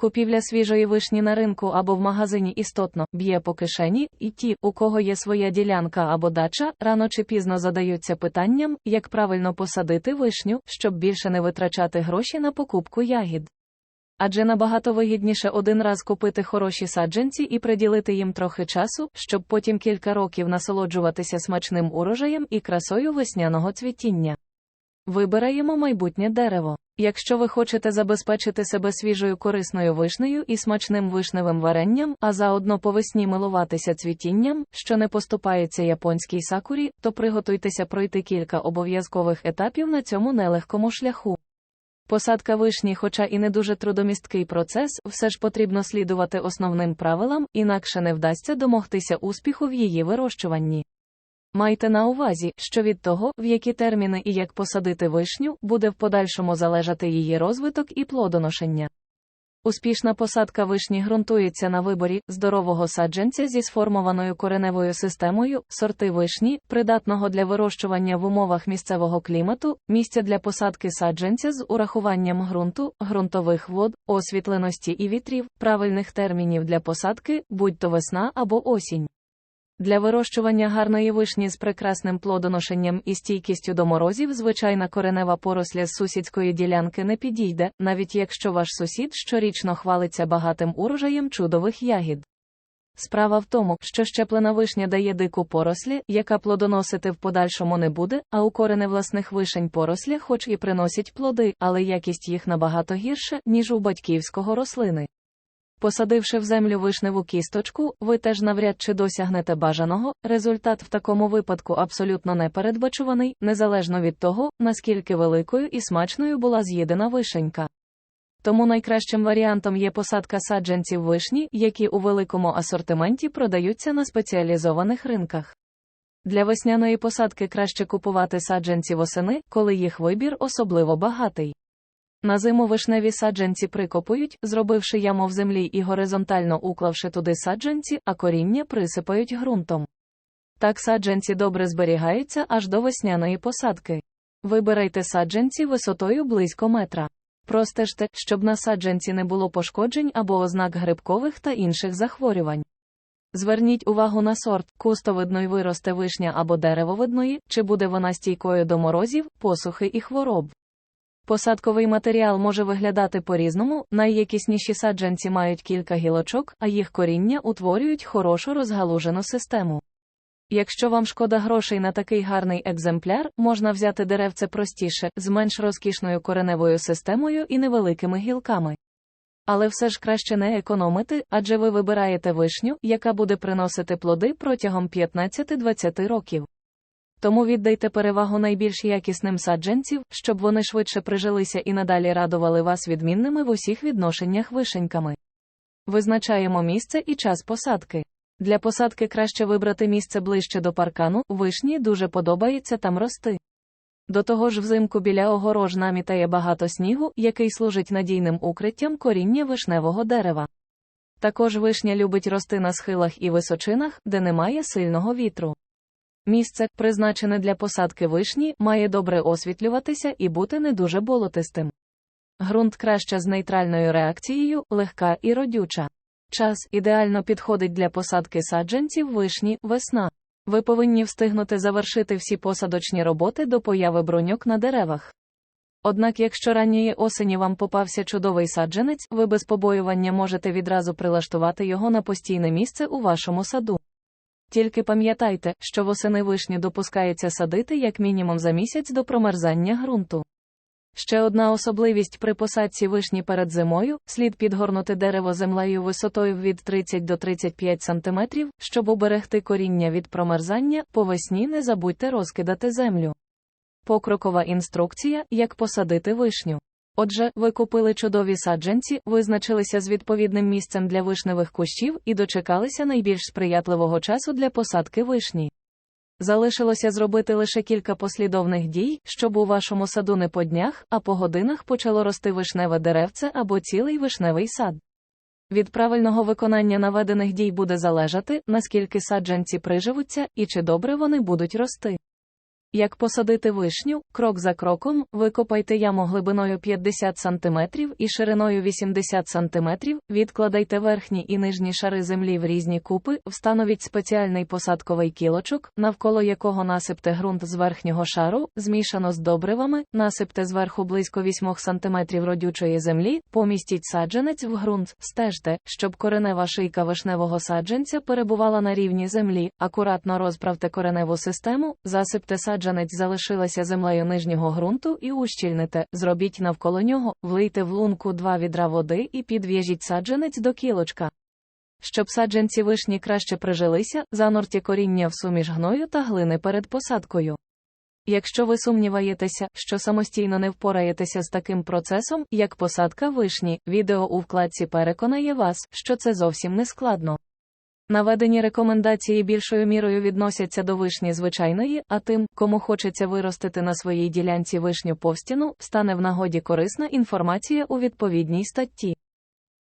Купівля свіжої вишні на ринку або в магазині істотно б'є по кишені, і ті, у кого є своя ділянка або дача, рано чи пізно задаються питанням, як правильно посадити вишню, щоб більше не витрачати гроші на покупку ягід. Адже набагато вигідніше один раз купити хороші саджанці і приділити їм трохи часу, щоб потім кілька років насолоджуватися смачним урожаєм і красою весняного цвітіння. Вибираємо майбутнє дерево. Якщо ви хочете забезпечити себе свіжою корисною вишнею і смачним вишневим варенням, а заодно по весні милуватися цвітінням, що не поступається японській сакурі, то приготуйтеся пройти кілька обов'язкових етапів на цьому нелегкому шляху. Посадка вишні, хоча і не дуже трудомісткий процес, все ж потрібно слідувати основним правилам, інакше не вдасться домогтися успіху в її вирощуванні. Майте на увазі, що від того, в які терміни і як посадити вишню, буде в подальшому залежати її розвиток і плодоношення. Успішна посадка вишні ґрунтується на виборі здорового саджанця зі сформованою кореневою системою, сорти вишні, придатного для вирощування в умовах місцевого клімату, місця для посадки саджанця з урахуванням ґрунту, ґрунтових вод, освітленості і вітрів, правильних термінів для посадки, будь то весна або осінь. Для вирощування гарної вишні з прекрасним плодоношенням і стійкістю до морозів звичайна коренева поросля з сусідської ділянки не підійде, навіть якщо ваш сусід щорічно хвалиться багатим урожаєм чудових ягід. Справа в тому, що щеплена вишня дає дику порослі, яка плодоносити в подальшому не буде, а у корене власних вишень поросля хоч і приносять плоди, але якість їх набагато гірше, ніж у батьківського рослини. Посадивши в землю вишневу кісточку, ви теж навряд чи досягнете бажаного, результат в такому випадку абсолютно непередбачуваний, незалежно від того, наскільки великою і смачною була з'їдена вишенька. Тому найкращим варіантом є посадка саджанців вишні, які у великому асортименті продаються на спеціалізованих ринках. Для весняної посадки краще купувати саджанці восени, коли їх вибір особливо багатий. На зиму вишневі саджанці прикопують, зробивши яму в землі і горизонтально уклавши туди саджанці, а коріння присипають ґрунтом. Так саджанці добре зберігаються аж до весняної посадки. Вибирайте саджанці висотою близько метра. Простежте, щоб на саджанці не було пошкоджень або ознак грибкових та інших захворювань. Зверніть увагу на сорт, кустовидної виросте вишня або деревовидної, чи буде вона стійкою до морозів, посухи і хвороб. Посадковий матеріал може виглядати по-різному, найякісніші саджанці мають кілька гілочок, а їх коріння утворюють хорошу розгалужену систему. Якщо вам шкода грошей на такий гарний екземпляр, можна взяти деревце простіше, з менш розкішною кореневою системою і невеликими гілками. Але все ж краще не економити, адже ви вибираєте вишню, яка буде приносити плоди протягом 15-20 років. Тому віддайте перевагу найбільш якісним саджанців, щоб вони швидше прижилися і надалі радували вас відмінними в усіх відношеннях вишеньками. Визначаємо місце і час посадки. Для посадки краще вибрати місце ближче до паркану, вишні дуже подобається там рости. До того ж, взимку біля огорож намітає багато снігу, який служить надійним укриттям коріння вишневого дерева. Також вишня любить рости на схилах і височинах, де немає сильного вітру. Місце, призначене для посадки вишні, має добре освітлюватися і бути не дуже болотистим. Ґрунт краще з нейтральною реакцією, легка і родюча. Час ідеально підходить для посадки саджанців вишні весна. Ви повинні встигнути завершити всі посадочні роботи до появи броньок на деревах. Однак, якщо ранньої осені вам попався чудовий саджанець, ви без побоювання можете відразу прилаштувати його на постійне місце у вашому саду. Тільки пам'ятайте, що восени вишні допускається садити як мінімум за місяць до промерзання ґрунту. Ще одна особливість при посадці вишні перед зимою слід підгорнути дерево землею висотою від 30 до 35 см, щоб уберегти коріння від промерзання, по весні не забудьте розкидати землю. Покрокова інструкція, як посадити вишню. Отже, ви купили чудові саджанці, визначилися з відповідним місцем для вишневих кущів і дочекалися найбільш сприятливого часу для посадки вишні. Залишилося зробити лише кілька послідовних дій, щоб у вашому саду не по днях, а по годинах почало рости вишневе деревце або цілий вишневий сад. Від правильного виконання наведених дій буде залежати, наскільки саджанці приживуться і чи добре вони будуть рости. Як посадити вишню, крок за кроком, викопайте яму глибиною 50 см і шириною 80 см, відкладайте верхні і нижні шари землі в різні купи, встановіть спеціальний посадковий кілочок, навколо якого насипте ґрунт з верхнього шару, змішано з добривами, насипте зверху близько 8 см родючої землі, помістіть саджанець в ґрунт, стежте, щоб коренева шийка вишневого саджанця перебувала на рівні землі, акуратно розправте кореневу систему, засипте саджанець залишилася землею нижнього ґрунту і ущільните, зробіть навколо нього, влийте в лунку два відра води і підв'яжіть саджанець до кілочка. Щоб саджанці вишні краще прижилися, занурте коріння в суміш гною та глини перед посадкою. Якщо ви сумніваєтеся, що самостійно не впораєтеся з таким процесом, як посадка вишні, відео у вкладці переконає вас, що це зовсім не складно. Наведені рекомендації більшою мірою відносяться до вишні звичайної, а тим, кому хочеться виростити на своїй ділянці вишню повстіну, стане в нагоді корисна інформація у відповідній статті.